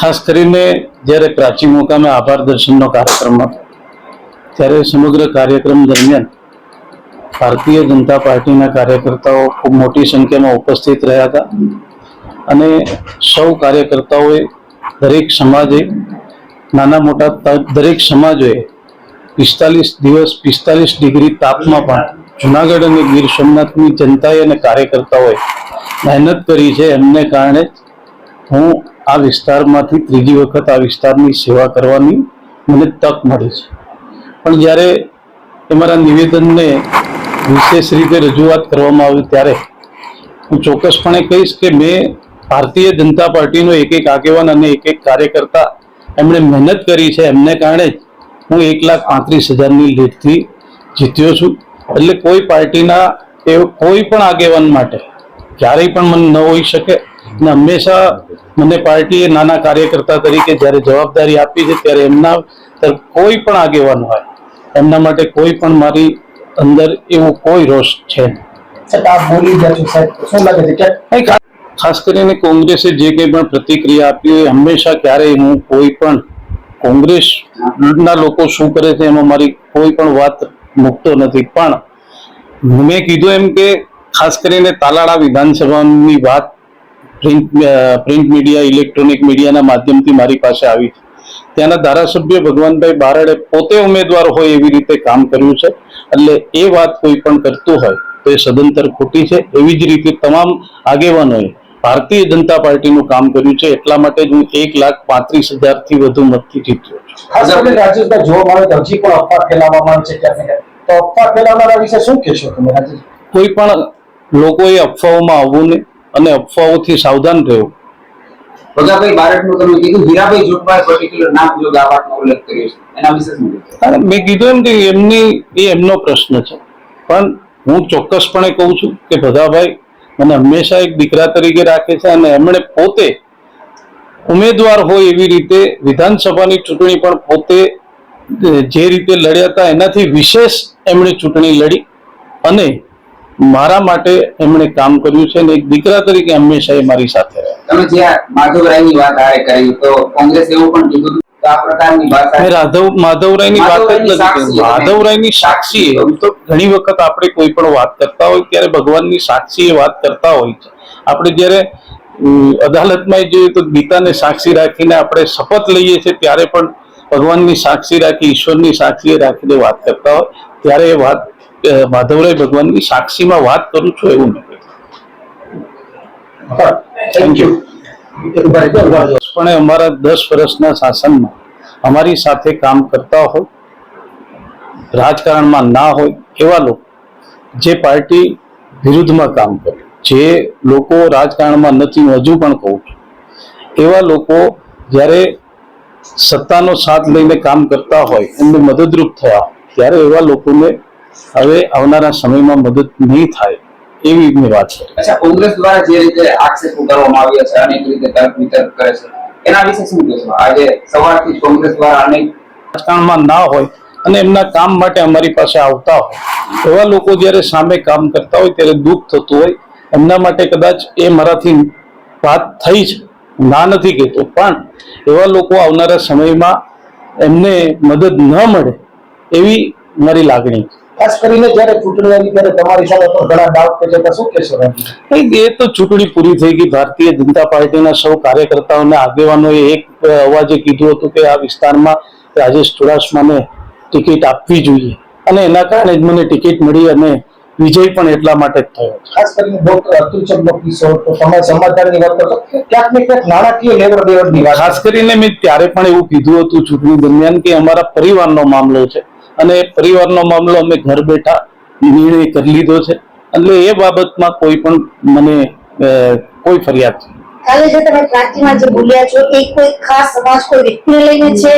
ખાસ કરીને જ્યારે પ્રાચી મુકામે આભાર દર્શનનો કાર્યક્રમ હતો, ત્યારે સમગ્ર કાર્યક્રમ દરમિયાન ભારતીય જનતા પાર્ટીના કાર્યકર્તાઓ ખૂબ મોટી સંખ્યામાં ઉપસ્થિત રહ્યા હતા અને સૌ કાર્યકર્તાઓએ દરેક સમાજે, નાના મોટા દરેક સમાજોએ પિસ્તાલીસ દિવસ, પિસ્તાલીસ ડિગ્રી તાપમાં પણ જુનાગઢ અને ગીર સોમનાથની જનતાએ અને કાર્યકર્તાઓએ મહેનત કરી છે. એમને કારણે હું આ વિસ્તારમાંથી ત્રીજી વખત આ વિસ્તારની સેવા કરવાની મને તક મળી છે. પણ જ્યારે તમારા નિવેદનને વિશેષ રીતે રજૂઆત કરવામાં આવી ત્યારે હું ચોક્કસપણે કહીશ કે મેં ભારતીય જનતા પાર્ટીનો એક એક આગેવાન અને એક એક કાર્યકર્તા એમણે મહેનત કરી છે. એમને કારણે જ હું એક લાખ પાંત્રીસ હજારની લીડથી જીત્યો છું. એટલે કોઈ પાર્ટીના એ કોઈ પણ આગેવાન માટે ક્યારેય પણ મને ન હોઈ શકે. અને હંમેશા મને પાર્ટીએ નાના કાર્યકર્તા તરીકે જ્યારે જવાબદારી આપી છે ત્યારે એમના કોઈ પણ આગેવાન હોય એમના માટે કોઈ પણ મારી અંદર એવો કોઈ રોષ છે ખાસ કરીને કોંગ્રેસે જે કંઈ પણ પ્રતિક્રિયા આપી હોય હંમેશા ક્યારેય હું કોઈ પણ કોંગ્રેસના લોકો શું કરે છે એમાં મારી કોઈ પણ વાત મૂકતો નથી. પણ મેં કીધું એમ કે ખાસ કરીને તાલાળા વિધાનસભાની વાત પ્રિન્ટ પ્રિન્ટ મીડિયા ઇલેક્ટ્રોનિક મીડિયાના માધ્યમથી મારી પાસે આવી ત્યાંના ધારાસભ્ય ભગવાનભાઈ બારડે પોતે ઉમેદવાર હોય એવી રીતે કામ કર્યું છે. એટલે એ વાત કોઈ પણ કરતું હોય તો એ સદંતર ખોટી છે. એવી જ રીતે તમામ આગેવાનોએ ભારતીય જનતા પાર્ટીનું કામ કર્યું છે. એટલા માટે જ હું એક લાખ પાંત્રીસ હજારથી વધુ મતથી જીત્યો ખાસ કરીને રાજેશભાઈ જોવા મળે તો હજી પણ અફવા ફેલાવવામાં છે તો અફવા ફેલાવનારા વિશે શું કહેશો તમે રાજેશ કોઈ પણ લોકોએ અફવાઓમાં આવવું નહીં. અને અફવાઓથી સાવધાન રહેવું. મેં કીધું એમ કે એમની એ એમનો પ્રશ્ન છે. પણ હું ચોક્કસપણે કહું છું કે ભગાભાઈ મને હંમેશા એક દીકરા તરીકે રાખે છે અને એમણે પોતે ઉમેદવાર હોય એવી રીતે વિધાનસભાની ચૂંટણી પણ પોતે જે રીતે લડ્યા હતા એનાથી વિશેષ એમણે ચૂંટણી લડી. અને મારા માટે એમણે કામ કર્યું છે અને એક દીકરા તરીકે હંમેશા એ મારી સાથે તમે જે માધવરાયની વાત આરે કરી તો કોંગ્રેસ એવું પણ કીધું હતું કે આ પ્રકારની ભાષા મેં રાધવ માધવરાયની વાત જ નથી માધવરાયની સાક્ષી. એમ તો ઘણી વખત આપણે કોઈ પણ વાત કરતા હોય ત્યારે ભગવાનની સાક્ષી એ વાત કરતા હોય છે. આપણે જ્યારે અમ, અદાલતમાં જોઈએ તો ગીતાને સાક્ષી રાખીને આપણે શપથ લઈએ છીએ ત્યારે પણ ભગવાનની સાક્ષી રાખી ઈશ્વરની સાક્ષી રાખીને વાત કરતા હોય. ત્યારે એ વાત માધવરાય ભગવાનની સાક્ષીમાં વાત કરું છું એવું નથી. થેન્ક યુ પણ અમારા દસ વર્ષના શાસનમાં અમારી સાથે કામ કરતા હોય રાજકારણમાં ના હોય એવા લોકો જે પાર્ટી વિરુદ્ધમાં કામ કરે જે લોકો રાજકારણમાં નથી હું હજુ પણ કહું છું એવા લોકો જ્યારે સત્તાનો સાથ લઈને કામ કરતા હોય એમને મદદરૂપ થયા ત્યારે એવા લોકોને હવે આવનારા સમયમાં મદદ નહીં થાય એવી વાત કરી અચ્છા કોંગ્રેસ દ્વારા જે રીતે આક્ષેપો કરવામાં આવ્યા છે અનેક રીતે તર્ક વિતર્ક કરે છે એના વિશે શું કહેશો? આજે સવારથી કોંગ્રેસ દ્વારા અનેક રાજકારણમાં ના હોય અને એમના કામ માટે અમારી પાસે આવતા હોય. એવા લોકો જ્યારે સામે કામ કરતા હોય ત્યારે દુઃખ થતું હોય. એમના માટે કદાચ એ મારાથી વાત થઈ છે ના નથી કહેતો. પણ એવા લોકો આવનારા સમયમાં એમને મદદ ન મળે એવી મારી લાગણી છે. ખાસ કરીને જ્યારે ચૂંટણી આવી ત્યારે તમારી સાથે પણ ઘણા ડાઉટ કે છે તો શું કહેશો એ તો ચૂંટણી પૂરી થઈ ગઈ. ભારતીય જનતા પાર્ટીના સૌ કાર્યકર્તાઓને આગેવાનોએ એક અવાજે કીધું હતું કે આ વિસ્તારમાં રાજેશ ચુડાસમાને ટિકિટ આપવી જોઈએ. અને એના કારણે જ મને ટિકિટ મળી અને વિજય પણ એટલા માટે જ થયો ખાસ કરીને ડોક્ટર અતુલચંદ કિશોર તો તમે સમાચારની વાત કરશો ક્યાંક ને ક્યાંક નાણાકીય લેવડ દેવડની વાત ખાસ કરીને મેં ત્યારે પણ એવું કીધું હતું ચૂંટણી દરમિયાન કે અમારા પરિવારનો મામલો છે. અને પરિવારનો મામલો અમે ઘર બેઠા નિર્ણય કરી લીધો છે. એટલે એ બાબતમાં કોઈ પણ મને કોઈ ફરિયાદ કાલે જે તમે પ્રાર્થીમાં જે બોલ્યા છો, એ કોઈ ખાસ સમાજ, કોઈ વ્યક્તિને લઈને છે?